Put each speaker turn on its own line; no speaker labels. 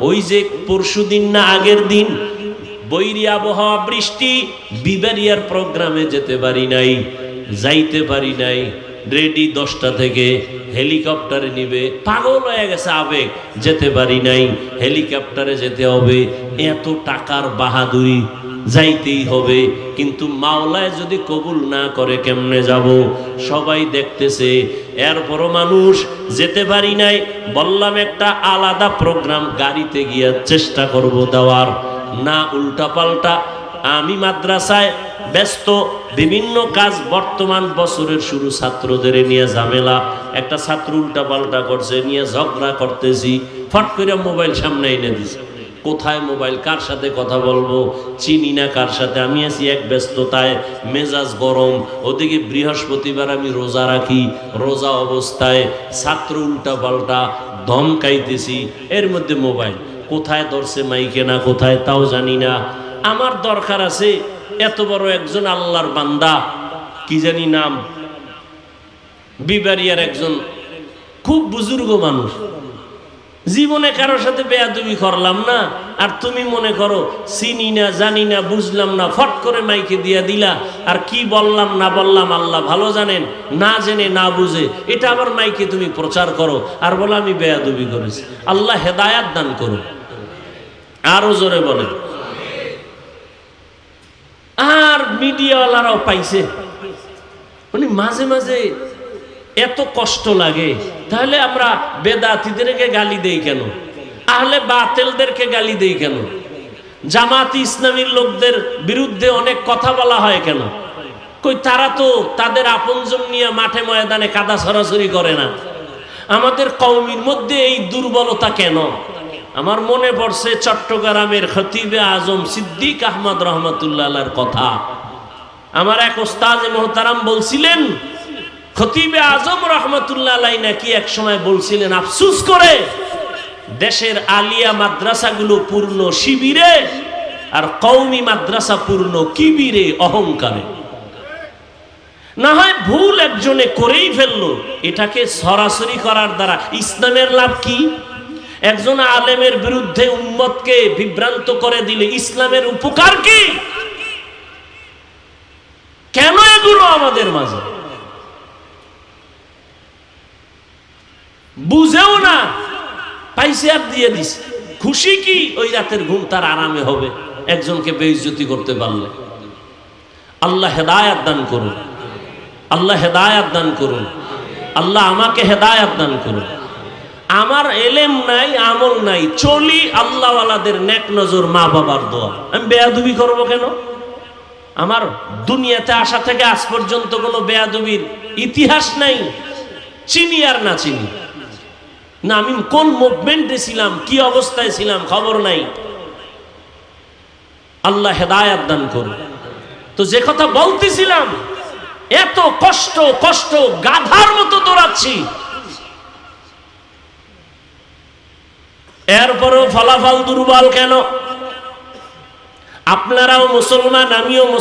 ওই যে পরশু দিন না আগের দিন বৈরি আবহাওয়া বৃষ্টি, বিবারিয়ার প্রোগ্রামে যেতে পারি নাই, যাইতে পারি নাই, রেডি দশটা থেকে হেলিকপ্টারে নিবে, পাগল হয়ে গেছে আবেগ, যেতে পারি নাই, হেলিকপ্টারে যেতে হবে, এত টাকার বাহাদুরি যাইতেই হবে, কিন্তু মাওলায় যদি কবুল না করে কেমনে যাব? সবাই দেখতেছে এরপরও মানুষ যেতে পারি নাই, বললাম একটা আলাদা প্রোগ্রাম গাড়িতে গিয়ে চেষ্টা করব দেওয়ার। না উল্টা পাল্টা আমি মাদ্রাসায় ব্যস্ত, বিভিন্ন কাজ বর্তমান বছরের শুরু ছাত্রদের নিয়ে ঝামেলা। একটা ছাত্র উল্টা পাল্টা করছে, নিয়ে ঝগড়া করতেছি, ফট করে মোবাইল সামনে এনে দিছে। কোথায় মোবাইল, কার সাথে কথা বলব, চিনি না কার সাথে, আমি আছি এক ব্যস্ততায়, মেজাজ গরম, ওদিকে বৃহস্পতিবার আমি রোজা রাখি, রোজা অবস্থায় ছাত্র উল্টা পাল্টা ধমকাইতেছি, এর মধ্যে মোবাইল, কোথায় ধরছে মাইকে না, কোথায় তাও জানি না, আমার দরকার আছে এত বড় একজন আল্লাহর বান্দা, কি জানি নাম, বিবারিয়ার একজন খুব বুজুর্গ মানুষ জীবনে কারোর সাথে বেয়াদবি করলাম না। আর তুমি মনে করো, চিনি না, জানি না, বুঝলাম না, ফট করে মাইকে দিয়া দিলা। আর কি বললাম, না বললাম, আল্লাহ ভালো জানেন, না জেনে, না বুঝে, এটা আবার মাইকে তুমি প্রচার করো। আর বলো, আমি বেয়াদবি করেছি। আল্লাহ হেদায়াত দান করো আরও জোরে বলে। আর মিডিয়াওয়ালারাও পাইছে। মানে মাঝে মাঝে এত কষ্ট লাগে। তাহলে আমরা বেদাতিদেরকে গালি দেই কেন? আহলে বাতেলদেরকে গালি দেই কেন? জামাত ইসলামীর লোকদের বিরুদ্ধে অনেক কথা বলা হয় কেন? কই তারা তো তাদের আপনজন নিয়ে মাঠে ময়দানে কাদা সরাসরি করে না। আমাদের কৌমির মধ্যে এই দুর্বলতা কেন? আমার মনে পড়ছে চট্টগ্রামের খতিবে আজম সিদ্দিক আহমদ রহমতুল্লাহ কথা। আমার এক ওস্তাজ মোহতারাম বলছিলেন খতিবে আজম রহমতুল্লাহ নাকি এক সময় বলছিলেন, আফসুস করে, দেশের আলিয়া মাদ্রাসাগুলো পূর্ণ শিবিরে আর কৌমি মাদ্রাসা পূর্ণ কিবিরে, অহংকারে। না হয় ভুল একজনে করেই ফেলল, এটাকে সরাসরি করার দ্বারা ইসলামের লাভ কি? একজন আলেমের বিরুদ্ধে উম্মতকে বিভ্রান্ত করে দিলে ইসলামের উপকার কি? কেন এগুলো আমাদের মাঝে? বুঝেও না। পাইছে আর দিয়ে দিস। খুশি কি? ওই রাতের ঘুম তার আরামে হবে। একজনকে বেইজ্জতি করতে পারলে। আল্লাহ হেদায়াত দান করুন। আল্লাহ হেদায়াত দান করুন। আল্লাহ আমাকে হেদায়াত দান করুন। আমার এলেম নাই, আমল নাই। চলি আল্লাহওয়ালাদের নেক নজর মা বাবার দোয়া। আমি বেয়াদুবি করব কেন? আমার দুনিয়াতে আসা থেকে আজ পর্যন্ত কোনো বেয়াদুবির ইতিহাস নাই। চিনি আর না চিনি। না, আমি কোন মুভমেন্টে ছিলাম, কি অবস্থায় ছিলাম, খবর নাই। আল্লাহ হেদায়াত দান করুন। তো যে কথা বলতেছিলাম, এত কষ্ট কষ্ট, গাধার মতো দৌড়াচ্ছি। এরপরেও ফলাফল দুর্বল কেন? আপনারাও মুসলমান, আমিও